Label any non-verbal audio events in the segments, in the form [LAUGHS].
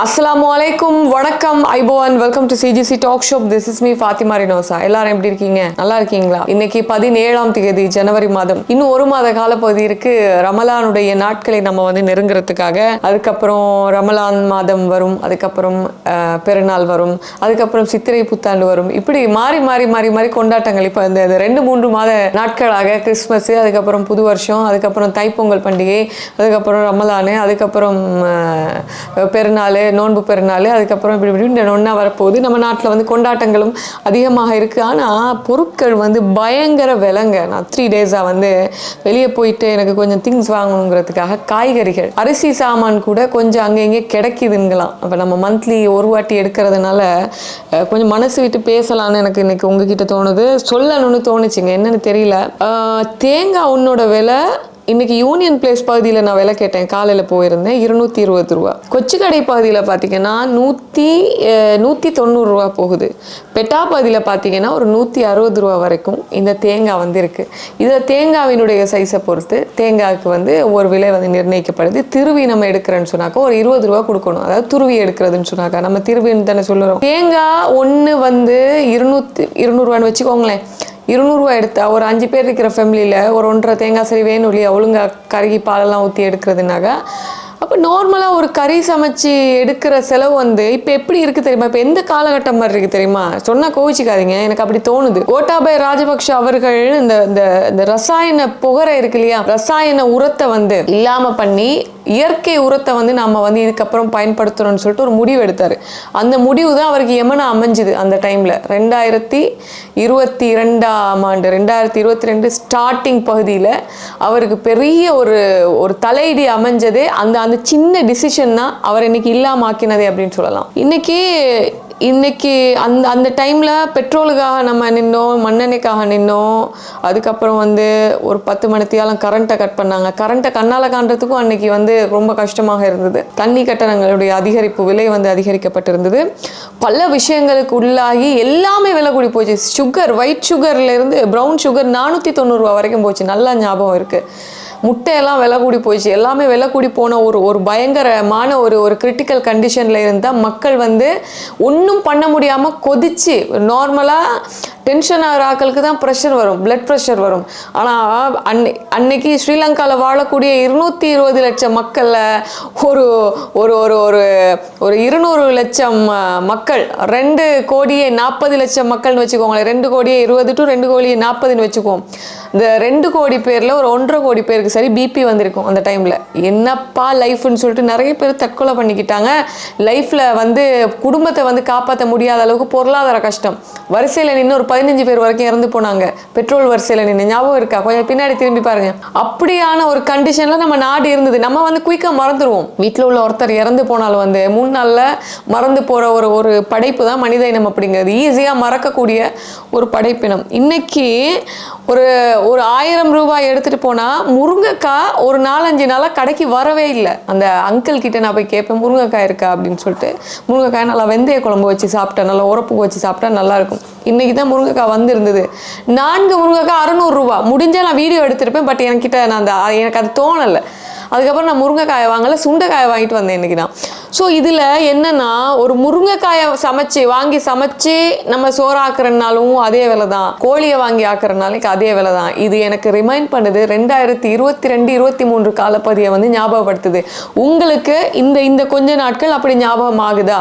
அஸ்லாம் அலைக்கும் வணக்கம். ஐபோ and welcome to CGC talk show this is me Fatima Rinosa எல்லாரும் எப்படி இருக்கீங்க? நல்லா இருக்கீங்களா? இன்னைக்கு பதினேழாம் தேதி ஜனவரி மாதம். இன்னும் ஒரு மாத காலப்பகுதி இருக்கு. ரமலானுடைய நாட்களை நம்ம வந்து நெருங்குறதுக்காக. அதுக்கப்புறம் ரமலான் மாதம் வரும். அதுக்கப்புறம் பெருநாள் வரும். அதுக்கப்புறம் சித்திரை புத்தாண்டு வரும். இப்படி மாறி மாறி மாறி மாறி கொண்டாட்டங்கள். இப்போ இந்த ரெண்டு மூன்று மாத நாட்களாக கிறிஸ்மஸ் அதுக்கப்புறம் புது வருஷம் அதுக்கப்புறம் தைப்பொங்கல் பண்டிகை அதுக்கப்புறம் ரமலானு அதுக்கப்புறம் பெருநாள் நோன்பு பெருநாள் அதுக்கப்புறம் இப்படி இப்படி இந்த ஒன்றா வரப்போகுது. நம்ம நாட்டில் வந்து கொண்டாட்டங்களும் அதிகமாக இருக்குது ஆனால் பொருட்கள் வந்து பயங்கர விலைங்க. நான் த்ரீ டேஸாக வந்து வெளியே போயிட்டு எனக்கு கொஞ்சம் திங்ஸ் வாங்கணுங்கிறதுக்காக காய்கறிகள் அரிசி சாமான் கூட கொஞ்சம் அங்கே இங்கே கிடைக்குதுங்களாம். அப்போ நம்ம மந்த்லி ஒரு வாட்டி எடுக்கிறதுனால கொஞ்சம் மனசு விட்டு பேசலான்னு எனக்கு இன்னைக்கு உங்ககிட்ட தோணுது. சொல்லணும்னு தோணுச்சுங்க. என்னன்னு தெரியல. தேங்காய் உன்னோட விலை இன்னைக்கு யூனியன் பிளேஸ் பகுதியில் நான் விலை கேட்டேன். காலையில் போயிருந்தேன். இருநூற்றி இருபது ரூபா. கொச்சிக்கடை பகுதியில் பார்த்தீங்கன்னா நூற்றி நூற்றி தொண்ணூறுரூவா போகுது. பெட்டா பகுதியில் பார்த்தீங்கன்னா ஒரு நூற்றி அறுபது ரூபா வரைக்கும் இந்த தேங்காய் வந்து இருக்குது இதில் தேங்காவினுடைய சைஸை பொறுத்து தேங்காய்க்கு வந்து ஒரு விலை வந்து நிர்ணயிக்கப்படுது. திருவி நம்ம எடுக்கிறேன்னு சொன்னாக்கா ஒரு இருபது ரூபா கொடுக்கணும். அதாவது துருவி எடுக்கிறதுன்னு சொன்னாக்கா நம்ம திருவின்னு தானே சொல்லுறோம். தேங்காய் ஒன்று வந்து இருநூத்தி இருநூறுவான்னு வச்சுக்கோங்களேன். இருநூறுவா எடுத்தா ஒரு அஞ்சு பேர் இருக்கிற ஃபேமிலியில் ஒரு ஒன்றரை தேங்காய் சரி வேணும் இல்லையா ஒழுங்கா கருகி பாலெல்லாம் ஊற்றி எடுக்கிறதுனாக்கா அப்போ நார்மலாக ஒரு கறி சமைச்சு எடுக்கிற செலவு வந்து இப்போ எப்படி இருக்குது தெரியுமா? இப்போ எந்த காலகட்டம் மாதிரி இருக்குது தெரியுமா? சொன்னால் கோவிச்சிக்காதீங்க. எனக்கு அப்படி தோணுது. கோட்டாபய ராஜபக்ஷ அவர்கள் இந்த இந்த இந்த ரசாயன புகரை இருக்கு இல்லையா? ரசாயன உரத்தை வந்து இல்லாமல் பண்ணி இயற்கை உரத்தை வந்து நம்ம வந்து இதுக்கப்புறம் பயன்படுத்துகிறோம்னு சொல்லிட்டு ஒரு முடிவு எடுத்தார். அந்த முடிவு தான் அவருக்கு எமனா அமைஞ்சுது அந்த டைமில் ரெண்டாயிரத்தி இருபத்தி ரெண்டாம் ஆண்டு ரெண்டாயிரத்தி இருபத்தி ரெண்டு ஸ்டார்டிங் பகுதியில் அவருக்கு பெரிய ஒரு ஒரு தலையிடி அமைஞ்சதே அந்த அந்த சின்ன டிசிஷன் தான் அவர் இன்னைக்கு இல்லாம ஆக்கினதே அப்படின்னு சொல்லலாம். இன்னைக்கு இன்னைக்கு அந்த அந்த டைமில் பெட்ரோலுக்காக நம்ம நின்னோம் மண்ணெண்ணெய்க்காக நின்னோம். அதுக்கப்புறம் வந்து ஒரு பத்து மணித்தியாலும் கரண்ட்டை கட் பண்ணாங்க. கரண்ட்டை கண்ணால் காண்றதுக்கும் அன்னைக்கு வந்து ரொம்ப கஷ்டமாக இருந்தது. தண்ணி கட்டணங்களுடைய அதிகரிப்பு விலை வந்து அதிகரிக்கப்பட்டிருந்தது. பல விஷயங்களுக்கு உள்ளாகி எல்லாமே விலை கூடி போச்சு. சுகர் ஒயிட் சுகர்லேருந்து ப்ரௌன் சுகர் நானூற்றி தொண்ணூறுரூவா வரைக்கும் போச்சு. நல்லா ஞாபகம் இருக்குது முட்டையெல்லாம் விலை கூடி போயிடுச்சு. எல்லாமே விலை கூடி போன ஒரு ஒரு பயங்கரமான ஒரு ஒரு கிரிட்டிக்கல் கண்டிஷனில் இருந்தால் மக்கள் வந்து ஒன்றும் பண்ண முடியாமல் கொதிச்சு நார்மலாக டென்ஷன் ஆகிற ஆக்களுக்கு தான் ப்ரெஷர் வரும் பிளட் ப்ரெஷர் வரும். ஆனால் அன்னை அன்னைக்கு ஸ்ரீலங்காவில் வாழக்கூடிய இருநூற்றி இருபது லட்சம் மக்களில் ஒரு ஒரு ஒரு ஒரு ஒரு இருநூறு லட்சம் மக்கள் ரெண்டு கோடியே நாற்பது லட்சம் மக்கள்னு வச்சுக்கோங்களேன். ரெண்டு கோடியே இருபது டு ரெண்டு கோடியே நாற்பதுன்னு வச்சுக்குவோம். இந்த ரெண்டு கோடி பேரில் ஒரு ஒன்றரை கோடி பேருக்கு சரி பிபி வந்திருக்கும் அந்த டைமில் என்னப்பா லைஃப்னு சொல்லிட்டு நிறைய பேர் தற்கொலை பண்ணிக்கிட்டாங்க. லைஃப்பில் வந்து குடும்பத்தை வந்து காப்பாற்ற முடியாத அளவுக்கு பொருளாதார கஷ்டம். வரிசையில் நின்று ஒரு பதினஞ்சு பேர் வரைக்கும் இறந்து போனாங்க. பெட்ரோல் வரிசையில் நின்று ஞாபகம் இருக்கா? கொஞ்சம் பின்னாடி திரும்பி பாருங்க. அப்படியான ஒரு கண்டிஷனில் நம்ம நாடு இருந்தது. நம்ம வந்து குயிக்காக மறந்துடுவோம் வீட்டில் உள்ள ஒருத்தர் இறந்து போனாலும் வந்து மூணு நாளில் மறந்து போகிற ஒரு ஒரு படைப்பு தான் மனித இனம் அப்படிங்கிறது. ஈஸியாக மறக்கக்கூடிய ஒரு படைப்பினம். இன்னைக்கு ஒரு ஒரு ஆயிரம் ரூபாய் எடுத்துகிட்டு போனால் முருங்கைக்காய் ஒரு நாலஞ்சு நாளாக கடைக்கு வரவே இல்லை. அந்த அங்கிள் கிட்ட நான் போய் கேட்பேன் முருங்கைக்காய் இருக்கா? அப்படின்னு சொல்லிட்டு. முருங்கைக்காய் நல்லா வெந்தய குழம்பு வச்சு சாப்பிட்டேன் நல்லா உரப்புக்கு வச்சு சாப்பிட்டா நல்லாயிருக்கும் இன்றைக்கி தான் முருங்கைக்காய் வந்திருந்தது. நான்கு முருங்கைக்காய் அறநூறுரூவா முடிஞ்சால் நான் வீடியோ எடுத்திருப்பேன் பட் என்கிட்ட நான் அந்த எனக்கு அது தோணலை. அதுக்கப்புறம் நான் முருங்கைக்காயை வாங்கல சுண்டைக்காயை வாங்கிட்டு வந்தேன் இன்றைக்கி நான். ஸோ இதில் என்னென்னா ஒரு முருங்கைக்காயை சமைச்சு வாங்கி சமைச்சு நம்ம சோறு ஆக்குறனாலும் அதே விலை தான் கோழியை வாங்கி ஆக்குறனாலும் அதே விலை தான் இது எனக்கு ரிமைண்ட் பண்ணுது ரெண்டாயிரத்தி இருபத்தி ரெண்டு இருபத்தி மூன்று காலப்பதியை வந்து ஞாபகப்படுத்துது. உங்களுக்கு இந்த இந்த கொஞ்ச நாட்கள் அப்படி ஞாபகம் ஆகுதா?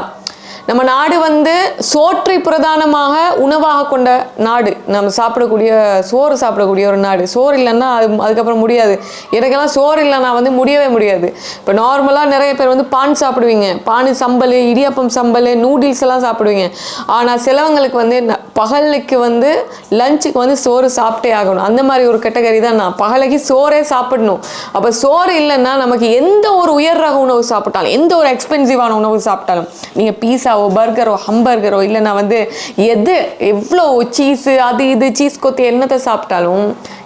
நம்ம நாடு வந்து சோற்றை பிரதானமாக உணவாக கொண்ட நாடு. நம்ம சாப்பிடக்கூடிய சோறு சாப்பிடக்கூடிய ஒரு நாடு. சோறு இல்லைன்னா அது அதுக்கப்புறம் முடியாது. எனக்கெல்லாம் சோறு இல்லைன்னா வந்து முடியவே முடியாது. இப்போ நார்மலாக நிறைய பேர் வந்து பான் சாப்பிடுவீங்க. பானு சம்பல் இடியாப்பம் சம்பல் நூடுல்ஸ் எல்லாம் சாப்பிடுவீங்க. ஆனால் சிலவங்களுக்கு வந்து ந- பகலுக்கு வந்து லஞ்சுக்கு வந்து சோறு சாப்பிட்டே ஆகணும். அந்த மாதிரி ஒரு கேட்டகரி தான் நான். பகலைக்கு சோறே சாப்பிடணும். அப்போ சோறு இல்லைன்னா நமக்கு எந்த ஒரு உயர் ரக உணவு சாப்பிட்டாலும் எந்த ஒரு எக்ஸ்பென்சிவான உணவு சாப்பிட்டாலும் நீங்கள் பீஸாவோ பர்கரோ ஹம்பர்கரோ இல்லைன்னா வந்து எது எவ்வளோ சீஸு அது இது சீஸ் கொத்தி என்னத்தை சாப்பிட்டாலும்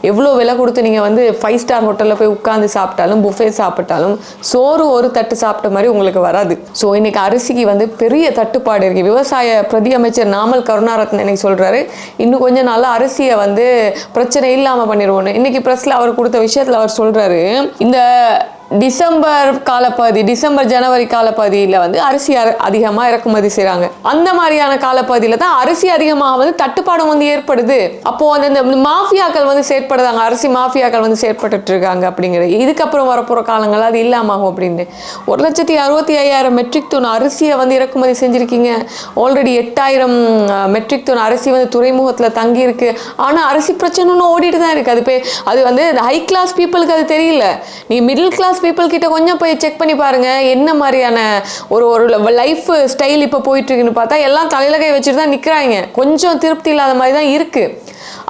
எவ்வளோ விலை கொடுத்து நீங்கள் வந்து ஃபைவ் ஸ்டார் ஹோட்டலில் போய் உட்காந்து சாப்பிட்டாலும் புஃபே சாப்பிட்டாலும் சோறு ஒரு தட்டு சாப்பிட்ட மாதிரி உங்களுக்கு வராது. ஸோ இன்றைக்கி அரிசிக்கு வந்து பெரிய தட்டுப்பாடு இருக்குது விவசாய பிரதி அமைச்சர் நாமல் கருணாரத்ன இன்னைக்கு சொல்கிறாரு இன்னும் கொஞ்சம் நாளாக அரிசியை வந்து பிரச்சனை இல்லாமல் பண்ணிடுவோன்னு. இன்றைக்கி ப்ரெஸ்ஸில் அவர் கொடுத்த விஷயத்தில் அவர் சொல்கிறாரு இந்த டிசம்பர் காலப்பகுதி டிசம்பர் ஜனவரி காலப்பகுதியில் வந்து அரிசி அதிகமாக இறக்குமதி செய்கிறாங்க அந்த மாதிரியான காலப்பகுதியில் தான் அரிசி அதிகமாக வந்து தட்டுப்பாடும் வந்து ஏற்படுது. அப்போது வந்து இந்த மாஃபியாக்கள் வந்து செயற்படுறாங்க. அரிசி மாஃபியாக்கள் வந்து செயற்பட்டு இருக்காங்க அப்படிங்கிறது இதுக்கப்புறம் வரப்போகிற காலங்கள் அது இல்லாமாகும் அப்படின்னு. ஒரு லட்சத்தி அறுபத்தி ஐயாயிரம் மெட்ரிக் டன் அரிசியை வந்து இறக்குமதி செஞ்சுருக்கீங்க. ஆல்ரெடி எட்டாயிரம் மெட்ரிக் டன் அரிசி வந்து துறைமுகத்தில் தங்கியிருக்கு. ஆனால் அரிசி பிரச்சனை ஒன்று ஓடிட்டு தான் இருக்குது அது போய் அது வந்து ஹை கிளாஸ் பீப்புளுக்கு அது தெரியல. நீ மிடில் கிளாஸ் பீப்புள் கிட்ட கொஞ்சம் போய் செக் பண்ணி பாருங்க என்ன மாதிரியான ஒரு ஒரு லைஃப் ஸ்டைல் இப்போ போயிட்டு இருக்குன்னு பார்த்தா எல்லாம் தலையில கை வச்சுட்டு தான் நிற்கிறாங்க கொஞ்சம் திருப்தி இல்லாத மாதிரி தான் இருக்குது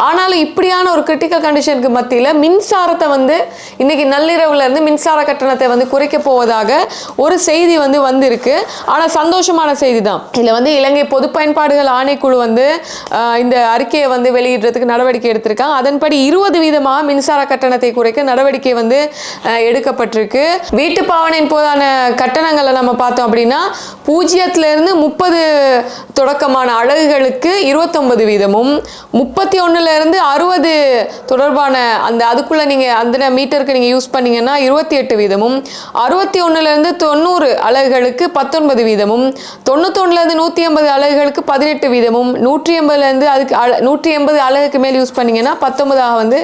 ஆனாலும் இப்படியான ஒரு கிரிட்டிக்கல் கண்டிஷனுக்கு மத்தியில் மின்சாரத்தை வந்து இன்னைக்கு நள்ளிரவுல இருந்து மின்சார கட்டணத்தை வந்து குறைக்க போவதாக ஒரு செய்தி வந்து வந்திருக்கு. ஆனால் சந்தோஷமான செய்தி தான் இதில் வந்து இலங்கை பொது பயன்பாடுகள் ஆணைக்குழு வந்து இந்த அறிக்கையை வந்து வெளியிடுறதுக்கு நடவடிக்கை எடுத்திருக்காங்க. அதன்படி இருபது வீதமாக மின்சார கட்டணத்தை குறைக்க நடவடிக்கை வந்து எடுக்கப்பட்டிருக்கு. வீட்டு பாவனையின் போதான கட்டணங்களை நம்ம பார்த்தோம் அப்படின்னா பூஜ்ஜியத்திலிருந்து முப்பது தொடக்கமான அழகுகளுக்கு இருபத்தொன்பது வீதமும் முப்பத்தி ஒன்றில் இருந்து அறுபது தொடர்பான அந்த அதுக்குள்ள நீங்க அந்த மீட்டருக்கு நீங்க யூஸ் பண்ணீங்கன்னா இருபத்தி எட்டு வீதமும் அறுபத்தி ஒண்ணுல இருந்து தொண்ணூறு அலகுகளுக்கு பத்தொன்பது வீதமும் தொண்ணூத்தொன்னுல இருந்து நூத்தி அலகுகளுக்கு பதினெட்டு வீதமும் நூற்றி எண்பதுல இருந்து அதுக்கு அல- நூற்றி எண்பது அலகுக்கு மேல் யூஸ் பண்ணீங்கன்னா பத்தொன்பதாக வந்து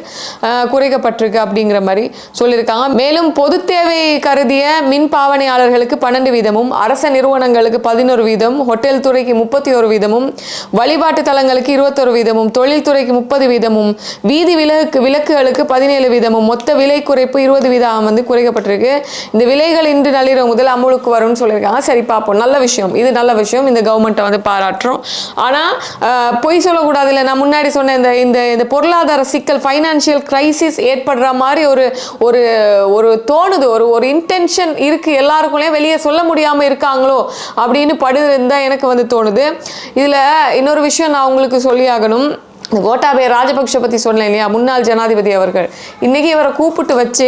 குறைக்கப்பட்டிருக்கு அப்படிங்கிற மாதிரி சொல்லியிருக்காங்க. மேலும் பொது தேவை கருதிய மின் பாவனையாளர்களுக்கு பன்னெண்டு வீதமும் அரச நிறுவனங்களுக்கு பதினோரு வீதம் ஹோட்டல் துறைக்கு முப்பத்தி ஒரு வீதமும் வழிபாட்டு தலங்களுக்கு இருபத்தொரு வீதமும் தொழில்துறைக்கு முப்பது முப்பது வீதமும் வீதி விலகுக்கு விலக்குகளுக்கு பதினேழு வீதமும் மொத்த விலை குறைப்பு இருபது வீதம் வந்து குறைக்கப்பட்டிருக்கு. இந்த விலைகள் இன்று நள்ளிரவு முதல் அமலுக்கு வரும்னு சொல்லியிருக்காங்க. சரி பார்ப்போம். நல்ல விஷயம். இது நல்ல விஷயம். இந்த கவர்மெண்ட்டை வந்து பாராட்டுறோம். ஆனால் பொய் சொல்லக்கூடாது இல்லை நான் முன்னாடி சொன்ன இந்த இந்த இந்த பொருளாதார சிக்கல் ஃபைனான்சியல் கிரைசிஸ் ஏற்படுற மாதிரி ஒரு ஒரு ஒரு தோணுது. ஒரு ஒரு இன்டென்ஷன் இருக்குது எல்லாருக்குள்ளேயும் வெளியே சொல்ல முடியாமல் இருக்காங்களோ அப்படின்னு படுதுன்னு தான் எனக்கு வந்து தோணுது. இதில் இன்னொரு விஷயம் நான் உங்களுக்கு சொல்லியாகணும் இந்த கோட்டாபய ராஜபக்ஷ பற்றி சொன்னேன் இல்லையா? முன்னாள் ஜனாதிபதி அவர்கள். இன்றைக்கி இவரை கூப்பிட்டு வச்சு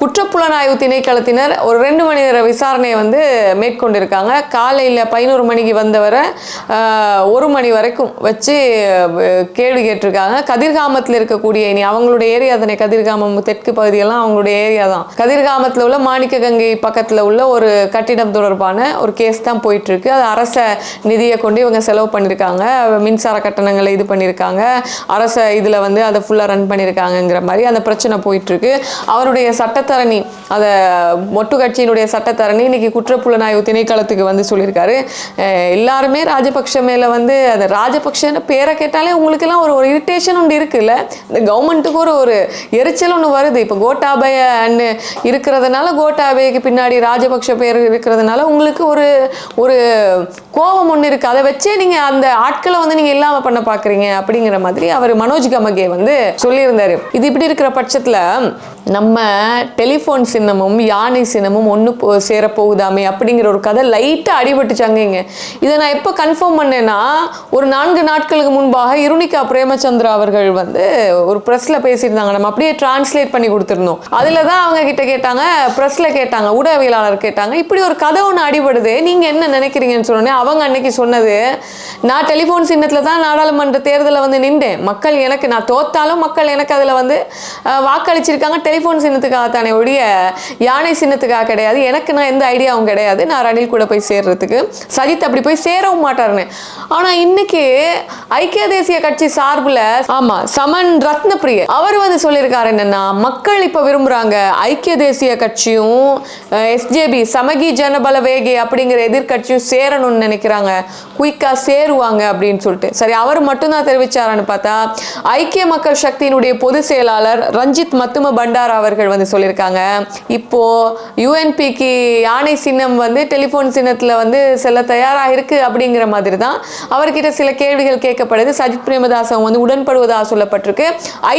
குற்றப்புலனாய்வு திணைக்களத்தினர் ஒரு ரெண்டு மணி நேர விசாரணையை வந்து மேற்கொண்டிருக்காங்க. காலையில் பதினோரு மணிக்கு வந்தவரை ஒரு மணி வரைக்கும் வச்சு கேள்வி கேட்டிருக்காங்க. கதிர்காமத்தில் இருக்கக்கூடிய இனி அவங்களுடைய ஏரியா தானே? கதிர்காமம் தெற்கு பகுதியெல்லாம் அவங்களுடைய ஏரியா தான். கதிர்காமத்தில் உள்ள மாணிக்க கங்கை பக்கத்தில் உள்ள ஒரு கட்டிடம் தொடர்பான ஒரு கேஸ் தான் போயிட்டுருக்கு அது அரச நிதியை கொண்டு இவங்க செலவு பண்ணியிருக்காங்க மின்சார கட்டணங்களை இது பண்ணியிருக்காங்க அரச இதில் வந்து அதை ஃபுல்லாக ரன் பண்ணியிருக்காங்கங்கிற மாதிரி அந்த பிரச்சனை போயிட்டு இருக்கு அவருடைய சட்டத்தரணி அதை மொட்டு கட்சியினுடைய சட்டத்தரணி இன்னைக்கு குற்றப்புலனாய்வு திணைக்களத்துக்கு வந்து சொல்லியிருக்காரு. எல்லாருமே ராஜபக்ஷ மேலே வந்து அந்த ராஜபக்ஷன்னு பேரை கேட்டாலே உங்களுக்கெல்லாம் ஒரு ஒரு இரிட்டேஷன் ஒன்று இருக்குல்ல? இந்த கவர்மெண்ட்டுக்கு ஒரு ஒரு எரிச்சல் ஒன்று வருது. இப்போ கோட்டாபய அண்ணு இருக்கிறதுனால கோட்டாபயக்கு பின்னாடி ராஜபக்ஷ பேர் இருக்கிறதுனால உங்களுக்கு ஒரு ஒரு கோபம் ஒன்று இருக்குது அதை வச்சே நீங்கள் அந்த ஆட்களை வந்து நீங்கள் இல்லாமல் பண்ண பார்க்குறீங்க அப்படிங்கிற மாதிரி. மாதிரி அவர் மனோஜ் கமகே வந்து சொல்லியிருந்தாரு. இது இப்படி இருக்கிற பட்சத்தில் நம்ம டெலிஃபோன் சின்னமும் யானை சின்னமும் ஒன்று போ சேரப்போகுதாமே அப்படிங்கிற ஒரு கதை லைட்டாக அடிபட்டுச்சாங்க இங்கே. இதை நான் எப்போ கன்ஃபார்ம் பண்ணேன்னா ஒரு நான்கு நாட்களுக்கு முன்பாக இருணிகா பிரேமச்சந்திரா அவர்கள் வந்து ஒரு ப்ரெஸ்ஸில் பேசியிருந்தாங்க. நம்ம அப்படியே டிரான்ஸ்லேட் பண்ணி கொடுத்துருந்தோம் அதில் தான் அவங்க கிட்ட கேட்டாங்க ப்ரெஸ்ஸில் கேட்டாங்க ஊடகவியலாளர் கேட்டாங்க இப்படி ஒரு கதை ஒன்று அடிபடுது நீங்கள் என்ன நினைக்கிறீங்கன்னு சொன்னோன்னே அவங்க அன்னைக்கு சொன்னது நான் டெலிஃபோன் சின்னத்தில் தான் நாடாளுமன்ற தேர்தலில் வந்து நின்றேன். மக்கள் எனக்கு நான் தோத்தாலும் மக்கள் எனக்கு அதில் வந்து வாக்களிச்சிருக்காங்க டெலி டெலிஃபோன் சின்னத்துக்காக தானே ஒழிய யானை சின்னத்துக்காக கிடையாது. எனக்கு நான் எந்த ஐடியாவும் கிடையாது. நான் ரணில் கூட போய் சேர்றதுக்கு. சஜித் அப்படி போய் சேரவும் மாட்டாருன்னு. ஆனால் இன்னைக்கு ஐக்கிய தேசிய கட்சி சார்பில் ஆமாம் சமன் ரத்னப்பிரிய அவர் வந்து சொல்லியிருக்காரு என்னன்னா மக்கள் இப்போ விரும்புகிறாங்க ஐக்கிய தேசிய கட்சியும் எஸ்ஜேபி சமகி ஜனபல வேகி அப்படிங்கிற எதிர்க்கட்சியும் சேரணும்னு நினைக்கிறாங்க. குயிக்காக சேருவாங்க அப்படின்னு சொல்லிட்டு. சரி அவர் மட்டும்தான் தெரிவிச்சாரான்னு பார்த்தா ஐக்கிய மக்கள் சக்தியினுடைய பொதுச் செயலாளர் ரஞ்சித் மத்தும பண்டார் அவர்கள் வந்து சொல்லியிருக்காங்க. இப்போ யூஎன்பிக்கு யானை சின்னம் வந்து டெலிஃபோன் சின்னத்தில் வந்து செல்ல தயாராக இருக்கு அப்படிங்கிற மாதிரி தான் அவர்கிட்ட சில கேள்விகள் கேட்கப்படுது. சஜித் பிரேமதாஸ் அவங்க வந்து உடன்படுவதாக சொல்லப்பட்டிருக்கு.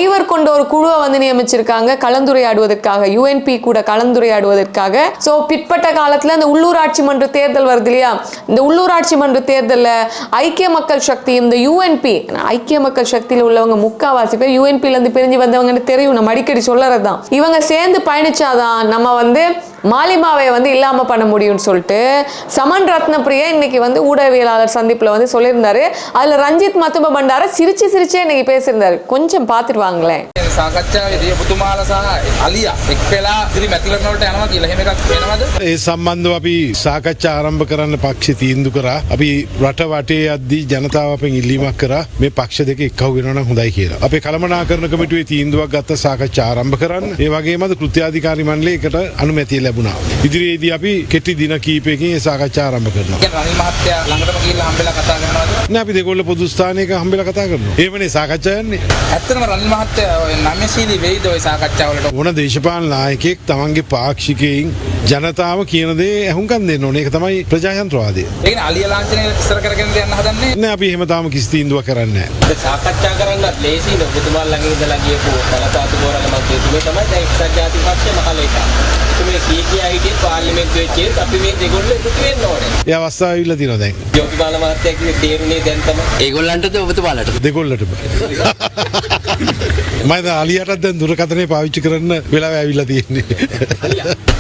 ஐவர் கொண்ட ஒரு குழுவை வந்து நியமிச்சிருக்காங்க. கலந்துரையாடுவதற்காக யூஎன்பி கூட கலந்துரையாடுவதற்காக. ஸோ பிற்பட்ட காலத்தில் அந்த உள்ளூராட்சி மன்ற தேர்தல் வருது இல்லையா? இந்த உள்ளூராட்சி மன்ற தேர்தலில் ஐக்கிய மக்கள் சக்தி இந்த யூஎன்பி ஐக்கிய மக்கள் சக்தியில் உள்ளவங்க முக்காவாசி பேர் யூஎன்பிலேருந்து பிரிஞ்சு வந்தவங்கன்னு தெரியும். நம்ம அடிக்கடி சொல்லறது தான் இவங்க சேர்ந்து பயணிச்சாதான் நம்ம வந்து மாலிமாவை வந்து இல்லாம பண்ண முடியும்னு சொல்லிட்டு சமன் ரத்னப்பிரியா இன்னைக்கு வந்து ஊடகவியலாளர் சந்திப்புல வந்து சொல்லியிருந்தாரு அதுல ரஞ்சித் மத்துப பண்டார சிரிச்சு சிரிச்சே இன்னைக்கு பேசியிருந்தாரு கொஞ்சம் பார்த்துட்டு வாங்களேன் මේ සාකච්ඡාවේදී ඔබතුමාලා සහ අලියා එක් වෙලා ඉතිරි මැතිවරණ වලට යනවා කියලා එහෙම එකක් වෙනවද? ඒ සම්බන්ධව අපි සාකච්ඡා ආරම්භ කරන්න පක්ෂ තීන්දු කරා අපි රට වටේ අද්දී ජනතාව අපෙන් ඉල්ලීමක් කරා මේ පක්ෂ දෙක එක්කව වෙනවනම් හොඳයි කියලා. අපේ කළමනා කරන කමිටුවේ තීන්දුවක් ගත්ත සාකච්ඡා ආරම්භ කරන්න. ඒ වගේම අද කෘත්‍යාධිකාරී මණ්ඩලයකට අනුමැතිය ලැබුණා. ඉදිරියේදී අපි කෙටි දින කිහිපයකින් ඒ සාකච්ඡා ආරම්භ කරනවා. නෑ අපි දෙකොල්ල පොදු ස්ථානයක හම්බෙලා කතා කරනවා. ඒවනේ සාකච්ඡා යන්නේ. ඇත්තටම රනිල් මහත්තයා ඔය නම්‍යශීලී වෙයිද ඔය සාකච්ඡාවලට? ඕන දේශපාලන නායකයෙක් තමන්ගේ පාක්ෂිකයින් ජනතාව කියන දේ ඇහුම්කන් දෙන්න ඕනේ. ඒක තමයි ප්‍රජාතන්ත්‍රවාදය. ඒ කියන්නේ අලිය ලාංඡනය ඉස්සර කරගෙන යන්න හදන්නේ. නෑ අපි එහෙම තාම කිසි තීන්දුවක් කරන්නේ නෑ. සාකච්ඡා කරන්නත් ලේසි නේ ඔබතුමා ළඟ ඉඳලා ගියපු බලපාතු බෝරල මන්ත්‍රීතුමේ තමයි දැන් එක්සත් ජාතික පක්ෂයේ මහලේකම්. එතුමේ කී කියා හිටියේ පාර්ලිමේන්තුවේ චේත් අපි මේ දෙගොල්ලෝ එකතු වෙන්න ඕනේ. ඒ අවස්ථාව ඇවිල්ලා තියෙනවා දැන්. ජෝතිපාල මහත්තයා කිව්වේ තේරුණේ දැන් තමයි. ඒගොල්ලන්ටද ඔබතුමාලටද? දෙකොල්ලටම. [LAUGHS] මම දැන් අලියටත් දැන් දුරකථනය පාවිච්චි කරන්න වෙලාව ඇවිල්ලා තියෙන්නේ.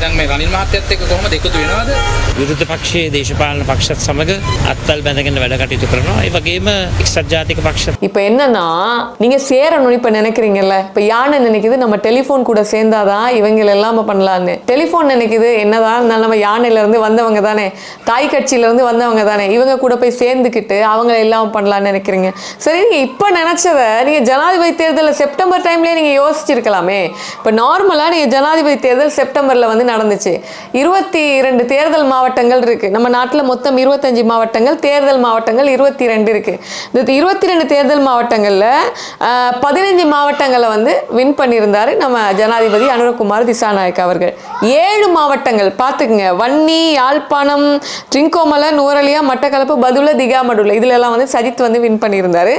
දැන් මේ රනිල් මහත්තයත් එක්ක කොහොමද එකතු වෙනවද? විරුද්ධ පක්ෂයේ දේශපාලන පක්ෂත් සමග අත්තල් බැඳගෙන වැඩ කටයුතු කරනවා. ඒ වගේම එක්සත් ජාතික පක්ෂ இப்போ என்னன்னா நீங்க சேரணும்னு இப்ப நினைக்கிறீங்கல்ல இப்ப யானை நினைக்குது நம்ம டெலிஃபோன் கூட சேர்ந்தாதான் இவங்க எல்லாம பண்ணலான்னு டெலிஃபோன் நினைக்குது என்னதான் இருந்தாலும் நம்ம யானையில இருந்து வந்தவங்க தானே தாய் கட்சியில இருந்து வந்தவங்க தானே இவங்க கூட போய் சேர்ந்துக்கிட்டு அவங்க எல்லாம் பண்ணலாம்னு நினைக்கிறீங்க சரி நீங்க இப்ப நினைச்சத நீங்க ஜனாதிபதி தேர்தலில் செப்டம்பர் டைம்லயே நீங்க யோசிச்சிருக்கலாமே இப்ப நார்மலா நீங்க ஜனாதிபதி தேர்தல் செப்டம்பர்ல வந்து நடந்துச்சு. இருபத்தி இரண்டு தேர்தல் மாவட்டங்கள் இருக்கு. நம்ம நாட்டில் மொத்தம் இருபத்தஞ்சு மாவட்டங்கள் தேர்தல் மாவட்டங்கள் இருபத்தி ரெண்டு இருக்கு. இந்த இருபத்தி ரெண்டு தேர்தல் மாவட்டங்களில் பதினஞ்சு மாவட்டங்களை வந்து வின் பண்ணியிருந்தாரு நம்ம ஜனாதிபதி அனுரகுமார் திசாநாயக் அவர்கள். ஏழு மாவட்டங்கள் பார்த்துக்குங்க வன்னி யாழ்ப்பாணம் ட்ரிங்கோமலை நூரலியா மட்டக்களப்பு பதுல திகாமடுல இதுல எல்லாம் வந்து சஜித் வந்து வின் பண்ணியிருந்தாரு.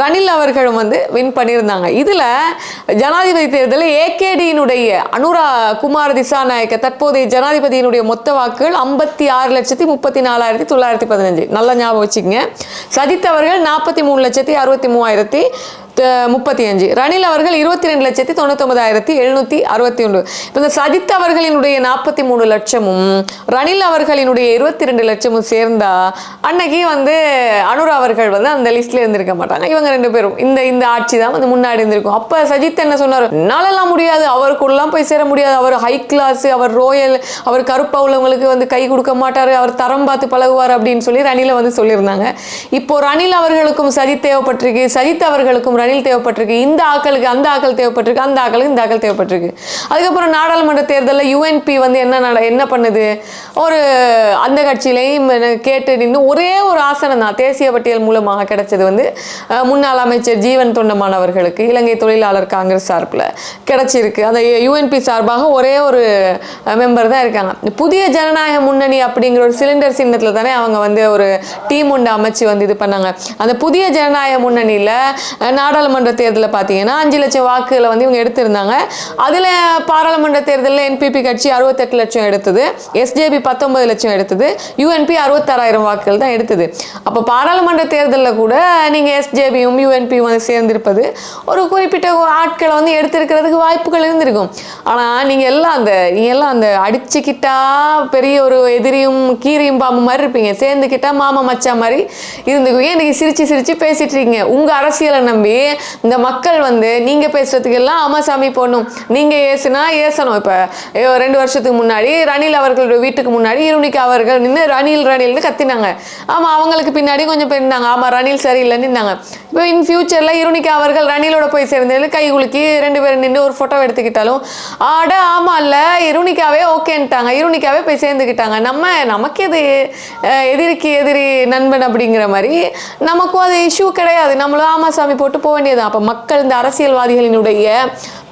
ரணில் அவர்களும் வந்து வின் பண்ணியிருந்தாங்க. இதுல ஜனாதிபதி தேர்தலில் ஏகேடியினுடைய அனுரா குமார் திசாநாயக் இருக்க. தற்போதைய ஜனாதிபதியினுடைய மொத்த வாக்குகள் ஐம்பத்தி ஆறு லட்சத்தி முப்பத்தி நாலாயிரத்தி தொள்ளாயிரத்தி பதினஞ்சு. நல்லா ஞாபகம் வச்சுக்கோங்க. சஜித் அவர்கள் நாற்பத்தி மூணு லட்சத்தி அறுபத்தி மூவாயிரத்தி முப்பத்தி அஞ்சு ரணில் அவர்கள் இருபத்தி ரெண்டு லட்சத்தி தொண்ணூத்தொன்பதாயிரத்தி எழுநூத்தி அறுபத்தி ஒன்று இப்போ இந்த சஜித் அவர்களினுடைய நாற்பத்தி மூணு லட்சமும் ரணில் அவர்களினுடைய இருபத்தி ரெண்டு லட்சமும் சேர்ந்தா அன்னைக்கு வந்து அனுரா அவர்கள் வந்து அந்த லிஸ்ட்ல இருந்திருக்க மாட்டாங்க. இவங்க ரெண்டு பேரும். இந்த இந்த ஆட்சி தான் வந்து முன்னாடி இருந்திருக்கும். அப்ப சஜித் என்ன சொன்னார்? என்னாலலாம் முடியாது. அவருக்குள்ளலாம் போய் சேர முடியாது. அவர் ஹை கிளாஸ் அவர் ரோயல் அவர் கருப்பா உள்ளவங்களுக்கு வந்து கை கொடுக்க மாட்டாரு. அவர் தரம் பார்த்து பழகுவார் அப்படின்னு சொல்லி ரணில வந்து சொல்லியிருந்தாங்க. இப்போ ரணில் அவர்களுக்கும் சஜித் தேவைப்பட்டிருக்கு. சஜித் அவர்களுக்கும் ரணில் தேவைப்பட்டிருக்கு. இந்த ஆக்களுக்கு அந்த ஆக்கள் தேவைப்பட்டிருக்கு. அந்த ஆக்களுக்கு இந்த ஆக்கள் தேவைப்பட்டிருக்கு. அதுக்கப்புறம் நாடாளுமன்ற தேர்தலில் யூஎன்பி வந்து என்ன நட- என்ன பண்ணுது? ஒரு அந்த கட்சியிலையும் கேட்டு நின்று ஒரே ஒரு ஆசனம் தான். தேசிய பட்டியல் மூலமாக கிடைச்சது வந்து முன்னாள் அமைச்சர் ஜீவன் தொண்டமானவர்களுக்கு இலங்கை தொழிலாளர் காங்கிரஸ் சார்பில் கிடைச்சிருக்கு. அந்த யூஎன்பி சார்பாக ஒரே ஒரு மெம்பர் தான் இருக்காங்க. புதிய ஜனநாயக முன்னணி அப்படிங்கிற ஒரு சிலிண்டர் சின்னத்தில் தானே அவங்க வந்து ஒரு டீம் ஒன்று அமைச்சு வந்து இது பண்ணாங்க. அந்த புதிய ஜனநாயக முன்னணியில் நாடாளுமன்ற தேர்தலில் பார்த்தீங்கன்னா அஞ்சு லட்சம் வாக்குகளை வந்து இவங்க எடுத்திருந்தாங்க. அதில் பாராளுமன்ற தேர்தலில் என்பிபி கட்சி அறுபத்தெட்டு லட்சம் எடுத்தது. எஸ்ஜேபி பத்தொன்பது லட்சம் எடுத்தது. யூஎன்பி அறுபத்தாறாயிரம் வாக்குகள் தான் எடுத்தது. அப்போ பாராளுமன்ற தேர்தலில் கூட நீங்கள் எஸ்ஜேபியும் யூஎன்பியும் வந்து சேர்ந்திருப்பது ஒரு குறிப்பிட்ட ஆட்களை வந்து எடுத்திருக்கிறதுக்கு வாய்ப்புகள் இருந்திருக்கும். ஆனால் நீங்கள் எல்லாம் அந்த நீங்கள் எல்லாம் அந்த அடிச்சுக்கிட்டா பெரிய ஒரு எதிரியும் கீரியும் பாம்பு மாதிரி இருப்பீங்க. சேர்ந்துக்கிட்டா மாமா மச்சான் மாதிரி இருந்துக்குவீங்க. இன்றைக்கி சிரித்து சிரித்து பேசிட்டு இருக்கீங்க. அரசியலை நம்பி இந்த மக்கள் வந்து நீங்க பேசுறதுக்கு எல்லாம் ஆமாசாமி போடணும். நீங்க ஏசுனா ஏசணும். இப்ப ரெண்டு வருஷத்துக்கு முன்னாடி ரணில் அவர்களுடைய வீட்டுக்கு முன்னாடி இருணிக்கு அவர்கள் நின்று ரணில் ரணில்னு கத்தினாங்க. ஆமா அவங்களுக்கு பின்னாடி கொஞ்சம் பேர் இருந்தாங்க ஆமா ரணில் சரியில்லைன்னு இருந்தாங்க இப்போ இன் ஃபியூச்சரில் இருணிக்கு அவர்கள் ரணிலோட போய் சேர்ந்து கை குலுக்கி ரெண்டு பேரும் நின்று ஒரு போட்டோ எடுத்துக்கிட்டாலும் ஆட ஆமா இல்ல இருணிக்காவே ஓகேன்ட்டாங்க இருணிக்காவே போய் சேர்ந்துக்கிட்டாங்க. நம்ம நமக்கு எது எதிரிக்கு எதிரி நண்பன் அப்படிங்கிற மாதிரி நமக்கும் அது இஷ்யூ கிடையாது. நம்மளும் ஆமாசாமி போட்டு போ வேண்டியது அப்போ மக்கள் இந்த அரசியல்வாதிகளினுடைய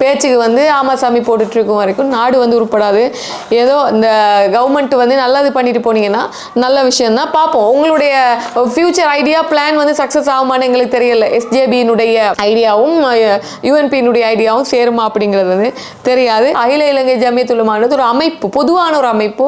பேச்சுக்கு வந்து ஆமாசாமி போட்டுட்டு வரைக்கும் நாடு வந்து உருப்படாது. ஏதோ இந்த கவர்மெண்ட் வந்து நல்லது பண்ணிட்டு போனீங்கன்னா நல்ல விஷயம் தான் பார்ப்போம். உங்களுடைய ஃபியூச்சர் ஐடியா பிளான் வந்து சக்ஸஸ் ஆகுமான்னு எங்களுக்கு தெரியல. எஸ்ஜேபியினுடைய ஐடியாவும் யூஎன்பியினுடைய ஐடியாவும் சேருமா அப்படிங்கிறது வந்து தெரியாது. அகில இலங்கை ஜமியத்துலமானது ஒரு அமைப்பு பொதுவான ஒரு அமைப்பு.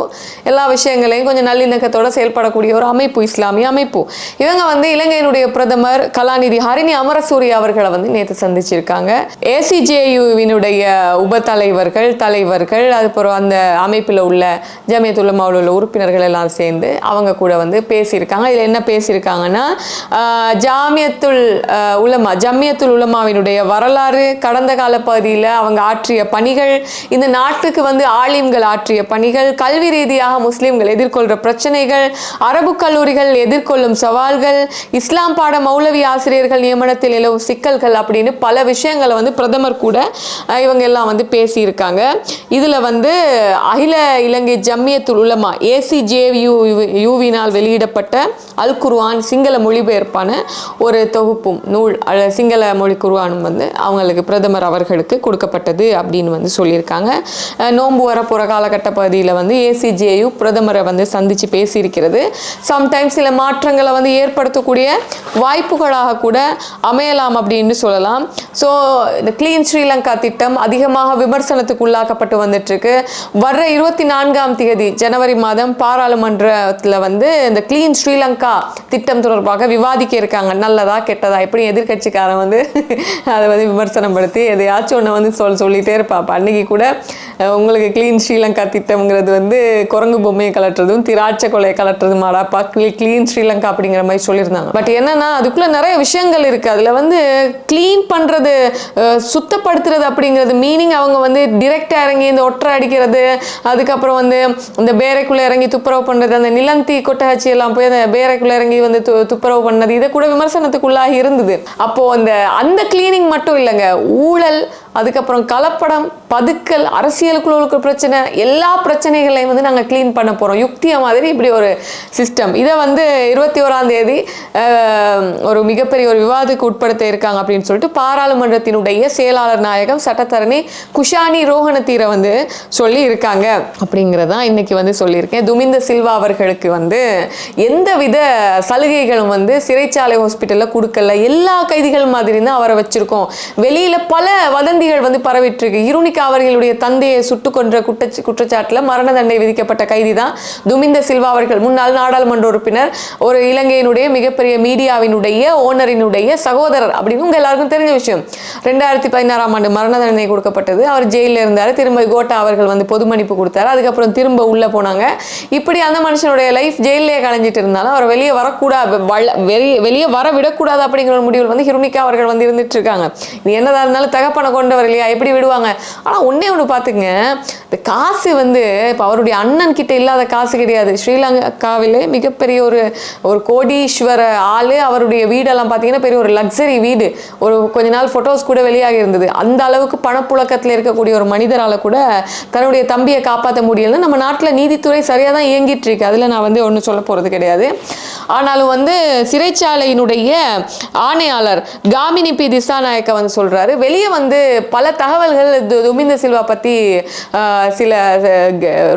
எல்லா விஷயங்களையும் கொஞ்சம் நல்லிணக்கத்தோடு செயல்படக்கூடிய ஒரு அமைப்பு இஸ்லாமிய அமைப்பு. இவங்க வந்து இலங்கையினுடைய பிரதமர் கலாநிதி ஹரிணி அமரசூரி அவர்களை வந்து நேற்று சந்திச்சிருக்காங்க. ஏசிஜேயுவினுடைய குழுவினுடைய உப தலைவர்கள் தலைவர்கள் அதுக்கப்புறம் அந்த அமைப்பில் உள்ள ஜமியத் உலமாவில் உள்ள உறுப்பினர்கள் எல்லாம் சேர்ந்து அவங்க கூட வந்து பேசியிருக்காங்க. இதில் என்ன பேசியிருக்காங்கன்னா ஜாமியத்துல் உலமா ஜம்யத்துல் உலமாவினுடைய வரலாறு கடந்த கால பகுதியில் அவங்க ஆற்றிய பணிகள் இந்த நாட்டுக்கு வந்து ஆலிம்கள் ஆற்றிய பணிகள் கல்வி ரீதியாக முஸ்லீம்கள் எதிர்கொள்கிற பிரச்சனைகள் அரபு கல்லூரிகள் எதிர்கொள்ளும் சவால்கள் இஸ்லாம் பாட மௌலவி ஆசிரியர்கள் நியமனத்தில் நிலவும் சிக்கல்கள் அப்படின்னு பல விஷயங்களை வந்து பிரதமர் கூட இவங்க எல்லாம் வந்து பேசியிருக்காங்க. இதில் வந்து அகில இலங்கை ஜம்மியத்துல் உலமா ஏசிஜேயு யூவினால் வெளியிடப்பட்ட அல் குர்வான் சிங்கள மொழிபெயர்ப்பான ஒரு தொகுப்பும் நூல் அல்ல சிங்கள மொழி குர்வானும் வந்து அவங்களுக்கு பிரதமர் அவர்களுக்கு கொடுக்கப்பட்டது அப்படின்னு வந்து சொல்லியிருக்காங்க. நோன்பு வர புற காலகட்ட பகுதியில் வந்து ஏசிஜேயு பிரதமரை வந்து சந்தித்து பேசியிருக்கிறது. சம்டைம்ஸ் சில மாற்றங்களை வந்து ஏற்படுத்தக்கூடிய வாய்ப்புகளாக கூட அமையலாம் அப்படின்னு சொல்லலாம். ஸோ இந்த கிளீன் ஸ்ரீலங்கா திட்டம் அதிகமாக விமர்சனத்துக்கு உள்ளாக்கப்பட்டு வந்துட்டு இருக்கு வர்ற இருபத்தி நான்காம் தேதி ஜனவரி மாதம் பாராளுமன்றத்தில் வந்து இந்த கிளீன் ஸ்ரீலங்கா திட்டம் தொடர்பாக விவாதிக்க இருக்காங்க. நல்லதா கெட்டதா எப்படி எதிர்கட்சிக்காரன் வந்து அதை வந்து விமர்சனம் படுத்தி எதையாச்சும் ஒன்று வந்து சொல் சொல்லிட்டே இருப்பா அன்னைக்கு கூட உங்களுக்கு க்ளீன் ஸ்ரீலங்கா திட்டம்ங்கிறது வந்து குரங்கு பொம்மையை கலட்டுறதும் திராட்சை கொலையை கலட்டுறதும் மாடாப்பா க்ளீன் ஸ்ரீலங்கா அப்படிங்கிற மாதிரி சொல்லியிருந்தாங்க. பட் என்னன்னா அதுக்குள்ள நிறைய விஷயங்கள் இருக்கு. அதுல வந்து க்ளீன் பண்றது சுத்தப்படுத்துறது போகுது அப்படிங்கிறது மீனிங் அவங்க வந்து டிரெக்டா இறங்கி இந்த ஒற்றை அடிக்கிறது அதுக்கப்புறம் வந்து இந்த பேரைக்குள்ள இறங்கி துப்புரவு பண்ணுறது அந்த நிலந்தி கொட்டகச்சி எல்லாம் போய் அந்த பேரைக்குள்ள இறங்கி வந்து து- துப்புரவு பண்ணது இதை கூட விமர்சனத்துக்குள்ளாகி இருந்தது. அப்போ அந்த அந்த கிளீனிங் மட்டும் இல்லைங்க ஊழல் அதுக்கப்புறம் கலப்படம் பதுக்கல் அரசியலுக்குள்ள இருக்கிற பிரச்சனை எல்லா பிரச்சனைகளையும் வந்து நாங்கள் க்ளீன் பண்ண போகிறோம் யுக்தியை மாதிரி இப்படி ஒரு சிஸ்டம் இதை வந்து இருபத்தி ஓராம் தேதி ஒரு மிகப்பெரிய ஒரு விவாதத்துக்கு உட்படுத்த இருக்காங்க அப்படின்னு சொல்லிட்டு பாராளுமன்றத்தினுடைய செயலாளர் நாயகம் சட்டத்தரணி குஷானி ரோஹணத்தீரை வந்து சொல்லி இருக்காங்க அப்படிங்கிறதான் இன்னைக்கு வந்து சொல்லியிருக்கேன். துமிந்த சில்வா அவர்களுக்கு வந்து எந்தவித சலுகைகளும் வந்து சிறைச்சாலை ஹாஸ்பிட்டலில் கொடுக்கல. எல்லா கைதிகள் மாதிரி தான் அவரை வச்சிருக்கோம். வெளியில் பல வதந்தி செய்திகள் வந்து பரவிட்டு இருக்கு இருனிகா அவர்களுடைய தந்தையை சுட்டு கொன்ற குற்ற குற்றச்சாட்டில் மரண தண்டனை விதிக்கப்பட்ட கைதி தான் துமிந்த சில்வா அவர்கள். முன்னாள் நாடாளுமன்ற உறுப்பினர் ஒரு இலங்கையினுடைய மிகப்பெரிய மீடியாவினுடைய ஓனரினுடைய சகோதரர் அப்படின்னு உங்க எல்லாருக்கும் தெரிஞ்ச விஷயம். ரெண்டாயிரத்தி பதினாறாம் ஆண்டு மரண தண்டனை கொடுக்கப்பட்டது. அவர் ஜெயிலில் இருந்தார். திரும்ப கோட்டா அவர்கள் வந்து பொது மன்னிப்பு கொடுத்தாரு. அதுக்கப்புறம் திரும்ப உள்ள போனாங்க. இப்படி அந்த மனுஷனுடைய லைஃப் ஜெயிலே கலைஞ்சிட்டு இருந்தாலும் அவர் வெளியே வரக்கூடாது வெளியே வர விடக்கூடாது அப்படிங்கிற ஒரு முடிவில் வந்து ஹிருனிகா அவர்கள் வந்து இருந்துட்டு இருக்காங்க. இது என்னதான் இருந்தாலும் தகப்பனை கொண்டு கொண்டவர் இல்லையா? எப்படி விடுவாங்க? ஆனா ஒன்னே ஒன்று பார்த்துங்க இந்த காசு வந்து இப்போ அவருடைய அண்ணன் கிட்ட இல்லாத காசு கிடையாது. ஸ்ரீலங்காவிலே மிகப்பெரிய ஒரு ஒரு கோடீஸ்வர ஆளு. அவருடைய வீடெல்லாம் பார்த்தீங்கன்னா பெரிய ஒரு லக்ஸரி வீடு. ஒரு கொஞ்ச நாள் ஃபோட்டோஸ் கூட வெளியாகி இருந்தது. அந்த அளவுக்கு பணப்புழக்கத்தில் இருக்கக்கூடிய ஒரு மனிதரால் கூட தன்னுடைய தம்பியை காப்பாற்ற முடியலன்னு நம்ம நாட்டில் நீதித்துறை சரியாக தான் இயங்கிட்டு இருக்கு. அதில் நான் வந்து ஒன்றும் சொல்ல போகிறது கிடையாது. ஆனாலும் வந்து சிறைச்சாலையினுடைய ஆணையாளர் காமினி பி திசாநாயக்க வந்து சொல்றாரு. வெளியே வந்து பல தகவல்கள் துமிந்த சில்வா பற்றி சில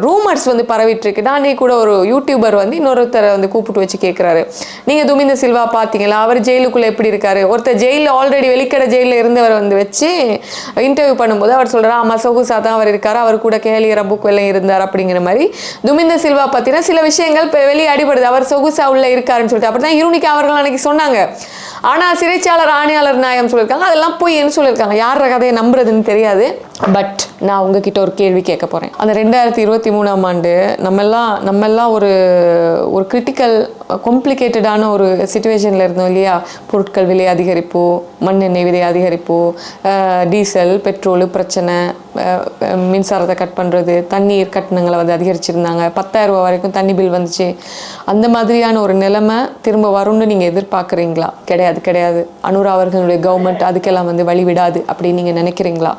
ரூமர்ஸ் வந்து பரவிட்டு இருக்கு நானே கூட ஒரு யூடியூபர் வந்து இன்னொருத்தரை வந்து கூப்பிட்டு வச்சு கேட்குறாரு நீங்கள் துமிந்த சில்வா பார்த்தீங்களா அவர் ஜெயிலுக்குள்ளே எப்படி இருக்காரு? ஒருத்தர் ஜெயிலில் ஆல்ரெடி வெளிக்கடை ஜெயிலில் இருந்தவர் வந்து வச்சு இன்டர்வியூ பண்ணும்போது அவர் சொல்கிறார் ஆமாம் சொகுசா தான் அவர் இருக்கார். அவர் கூட கேலி ரபுக் எல்லாம் இருந்தார் அப்படிங்கிற மாதிரி. துமிந்த சில்வா பார்த்தீங்கன்னா சில விஷயங்கள் இப்போ வெளியே அடிபடுது. அவர் சொகுசா உள்ள இருக்காருன்னு சொல்லிட்டு அப்படி தான் இருனிக்கு அவர்கள் அன்னைக்கு சொன்னாங்க. ஆனால் சிறைச்சாளர் ஆணையாளர் நாயம் சொல்லியிருக்காங்க. அதெல்லாம் பொய்ன்னு சொல்லியிருக்காங்க. யார் கதையை நம்புறதுன்னு தெரியாது. பட் நான் உங்ககிட்ட ஒரு கேள்வி கேட்க போகிறேன் அந்த ரெண்டாயிரத்தி இருபத்தி மூணாம் ஆண்டு நம்மெல்லாம் நம்மெல்லாம் ஒரு ஒரு கிரிட்டிக்கல் காம்ப்ளிகேட்டடான ஒரு சுச்சுவேஷனில் இருந்தோம் இல்லையா? பொருட்கள் விலை அதிகரிப்பு மண்ணெண்ணெய் விலை அதிகரிப்பு டீசல் பெட்ரோலு பிரச்சனை மின்சாரத்தை கட் பண்ணுறது தண்ணீர் கட்டணங்களை வந்து அதிகரிச்சிருந்தாங்க. பத்தாயிரம் ரூபாய் வரைக்கும் தண்ணி பில் வந்துச்சு. அந்த மாதிரியான ஒரு நிலைமை திரும்ப வரும்னு நீங்கள் எதிர்பார்க்குறீங்களா? கிடையாது கிடையாது. அனுரா அவர்களுடைய கவர்மெண்ட் அதுக்கெல்லாம் வந்து வழி விடாது அப்படின்னு நீங்கள் நினைக்கிறீங்களா?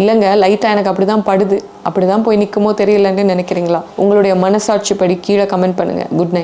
இல்லைங்க லைட்டாக எனக்கு அப்படி தான் படுது. அப்படி தான் போய் நிற்குமோ தெரியலன்னு நினைக்கிறீங்களா? உங்களுடைய மனசாட்சி படி கீழே கமெண்ட் பண்ணுங்கள் குட் நைட்